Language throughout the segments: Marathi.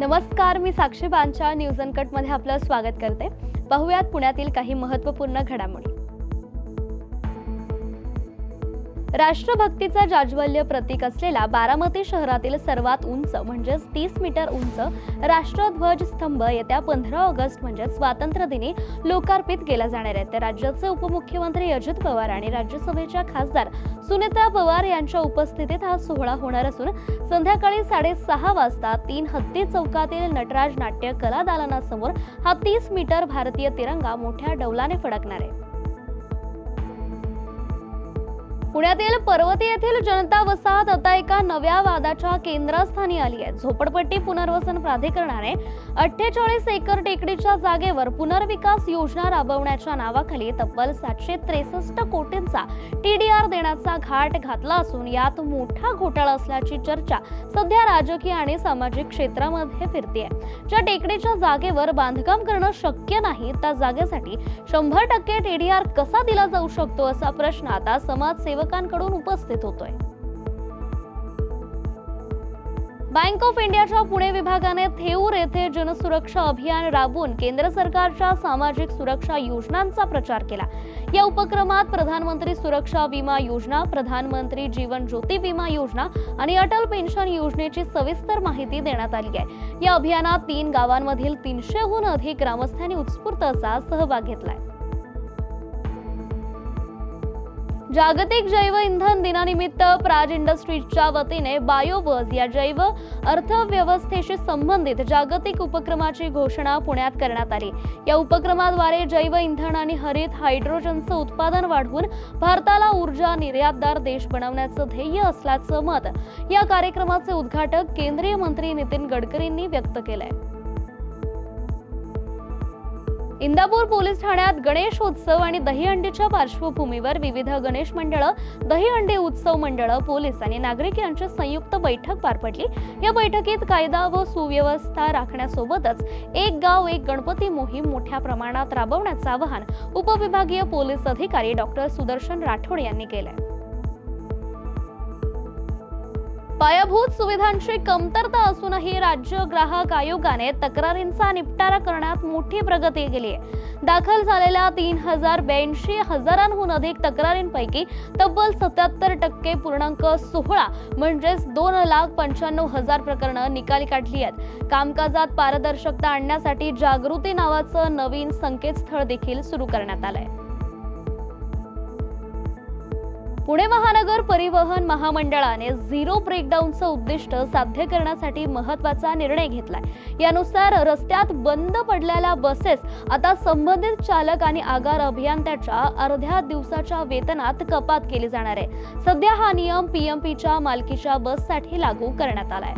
नमस्कार मी साक्षी बांच्या न्यूजमध्ये आपलं स्वागत करते. पाहुयात पुण्यातील काही महत्त्वपूर्ण घडामोडी. राष्ट्रभक्तीचा जाज्वल्य प्रतीक असलेला बारामती शहरातील सर्वात उंच म्हणजेच तीस मीटर उंच राष्ट्रध्वज स्तंभ येत्या पंधरा ऑगस्ट म्हणजे स्वातंत्र्य दिनी लोकार्पित केला जाणार आहे. तर राज्याचे उपमुख्यमंत्री अजित पवार आणि राज्यसभेच्या खासदार सुनेत्रा पवार यांच्या उपस्थितीत हा सोहळा होणार असून संध्याकाळी साडेसहा वाजता तीन हत्ती चौकातील नटराज नाट्य कला दालनासमोर हा तीस मीटर भारतीय तिरंगा मोठ्या डौलाने फडकणार आहे. पुण्यातील पर्वती येथील जनता वसाहत आता एका नव्या वादाच्या केंद्रस्थानी आली आहे. झोपडपट्टी पुनर्वसन प्राधिकरणाने अठ्ठेचाळीस एकर टेकडीच्या जागेवर पुनर्विकास योजना राबवण्याच्या नावाखाली तब्बल सातशे त्रेसष्ट कोटींचा टीडीआर देण्याचा घाट घातला असून यात मोठा घोटाळा असल्याची चर्चा सध्या राजकीय आणि सामाजिक क्षेत्रामध्ये फिरते ज्या टेकडीच्या जागेवर बांधकाम करणं शक्य नाही त्या जागेसाठी शंभर टक्के टीडीआर कसा दिला जाऊ शकतो असा प्रश्न आता समाजसेवकांकडून उपस्थित होतोय. बँक ऑफ इंडियाच्या पुणे विभागाने थेऊर येथे जनसुरक्षा अभियान राबवून केंद्र सरकारच्या सामाजिक सुरक्षा योजनांचा प्रचार केला. या उपक्रमात प्रधानमंत्री सुरक्षा विमा योजना प्रधानमंत्री जीवन ज्योती विमा योजना आणि अटल पेन्शन योजनेची सविस्तर माहिती देण्यात आली आहे. या अभियानात तीन गावांमधील तीनशेहून अधिक ग्रामस्थांनी उत्स्फूर्त असा सहभाग घेतलाय. जागतिक जैव इंधन दिनानिमित्त प्राज इंडस्ट्रीजच्या वतीने बायोवज या जैव अर्थव्यवस्थेशी संबंधित जागतिक उपक्रमाची घोषणा पुण्यात करण्यात आली. या उपक्रमाद्वारे जैव इंधन आणि हरित हायड्रोजनचं उत्पादन वाढवून भारताला ऊर्जा निर्यातदार देश बनवण्याचं ध्येय असल्याचं मत या कार्यक्रमाचे उद्घाटक केंद्रीय मंत्री नितीन गडकरींनी व्यक्त केलंय. इंदापूर पोलीस ठाण्यात गणेशोत्सव आणि दहीहंडीच्या पार्श्वभूमीवर विविध गणेश मंडळं दहीहंडी उत्सव मंडळं पोलीस आणि नागरिक यांची संयुक्त बैठक पार पडली. या बैठकीत कायदा व सुव्यवस्था राखण्यासोबतच एक गाव एक गणपती मोहीम मोठ्या प्रमाणात राबवण्याचं आवाहन उपविभागीय पोलीस अधिकारी डॉक्टर सुदर्शन राठोड यांनी केलंय. पायाभूत सुविधांची कमतरता असूनही राज्य ग्राहक आयोगाने तक्रारींचा निपटारा करण्यात मोठी प्रगती केली आहे. दाखल झालेल्या तीन हजार ब्याऐंशी हजारांहून अधिक तक्रारींपैकी तब्बल सत्याहत्तर टक्के पूर्णांक सोहळा म्हणजेच दोन लाख पंच्याण्णव हजार प्रकरणं निकाली काढली आहेत. कामकाजात पारदर्शकता आणण्यासाठी जागृती नावाचं नवीन संकेतस्थळ देखील सुरू करण्यात आलंय. पुणे महानगर परिवहन महामंडळाने झिरो ब्रेकडाऊनचं उद्दिष्ट साध्य करण्यासाठी महत्त्वाचा निर्णय घेतलाय. यानुसार रस्त्यात बंद पडलेल्या बसेस आता संबंधित चालक आणि आगार अभियंत्याच्या अर्ध्या दिवसाच्या वेतनात कपात केली जाणार आहे. सध्या हा नियम पीएमपीच्या मालकीच्या बससाठी लागू करण्यात आलाय.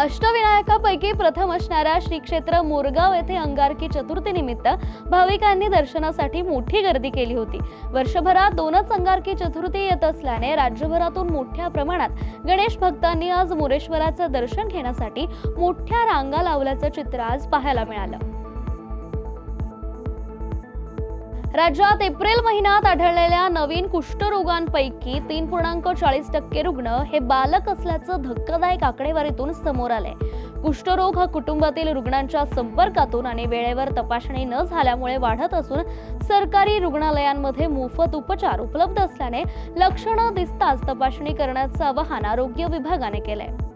अष्टविनायकापैकी प्रथम असणाऱ्या श्री क्षेत्र मोरगाव येथे अंगारकी चतुर्थी निमित्त भाविकांनी दर्शनासाठी मोठी गर्दी केली होती. वर्षभरात दोनच अंगारकी चतुर्थी येत असल्याने राज्यभरातून मोठ्या प्रमाणात गणेश भक्तांनी आज मोरेश्वराचं दर्शन घेण्यासाठी मोठ्या रांगा लावल्याचं चित्र आज पाहायला मिळालं. राज्यात एप्रिल महिन्यात आढळलेल्या नवीन कुष्ठरोगांपैकी तीन पूर्णांक चाळीस टक्के रुग्ण हे बालक असल्याचं धक्कादायक आकडेवारीतून समोर आले कुष्ठरोग हा कुटुंबातील रुग्णांच्या संपर्कातून आणि वेळेवर तपासणी न झाल्यामुळे वाढत असून सरकारी रुग्णालयांमध्ये मोफत उपचार उपलब्ध असल्याने लक्षणं दिसताच तपासणी करण्याचं आवाहन आरोग्य विभागाने केलंय.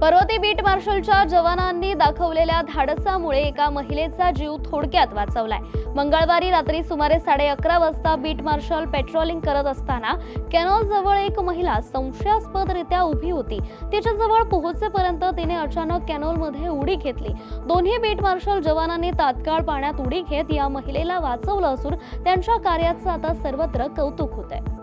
पर्वती बीट मार्शलच्या जवानांनी दाखवलेल्या धाडसामुळे एका महिलेचा जीव थोडक्यात वाचवलाय. मंगळवारी रात्री सुमारे साडे अकरा वाजता बीट मार्शल पेट्रोलिंग करत असताना कॅनॉल जवळ एक महिला संशयास्पदरित्या उभी होती. तिच्याजवळ पोहोचेपर्यंत तिने अचानक कॅनॉलमध्ये उडी घेतली. दोन्ही बीट मार्शल जवानांनी तात्काळ पाण्यात उडी घेत या महिलेला वाचवलं असून त्यांच्या कार्याचं आता सर्वत्र कौतुक होत आहे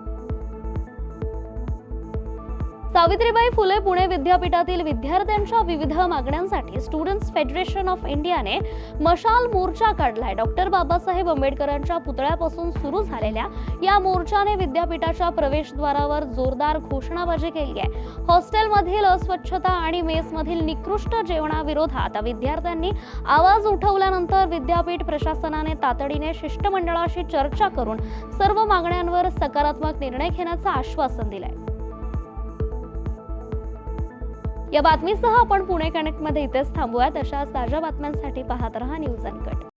सावित्रीबाई फुले पुणे विद्यापीठातील विद्यार्थ्यांच्या विविध मागण्यांसाठी स्टुडंट्स फेडरेशन ऑफ इंडियाने मशाल मोर्चा काढलाय. डॉक्टर बाबासाहेब आंबेडकरांच्या पुतळ्यापासून सुरू झालेल्या या मोर्चाने विद्यापीठाच्या प्रवेशद्वारावर जोरदार घोषणाबाजी केली आहे. हॉस्टेलमधील अस्वच्छता आणि मेसमधील निकृष्ट जेवणाविरोधात विद्यार्थ्यांनी आवाज उठवल्यानंतर विद्यापीठ प्रशासनाने तातडीने शिष्टमंडळाशी चर्चा करून सर्व मागण्यांवर सकारात्मक निर्णय घेण्याचं आश्वासन दिलंय. या बातमीसह आपण पुणे कनेक्टमध्ये इथेच थांबूयात. अशाच ताज्या बातम्यांसाठी पाहत रहा न्यूज अनकट.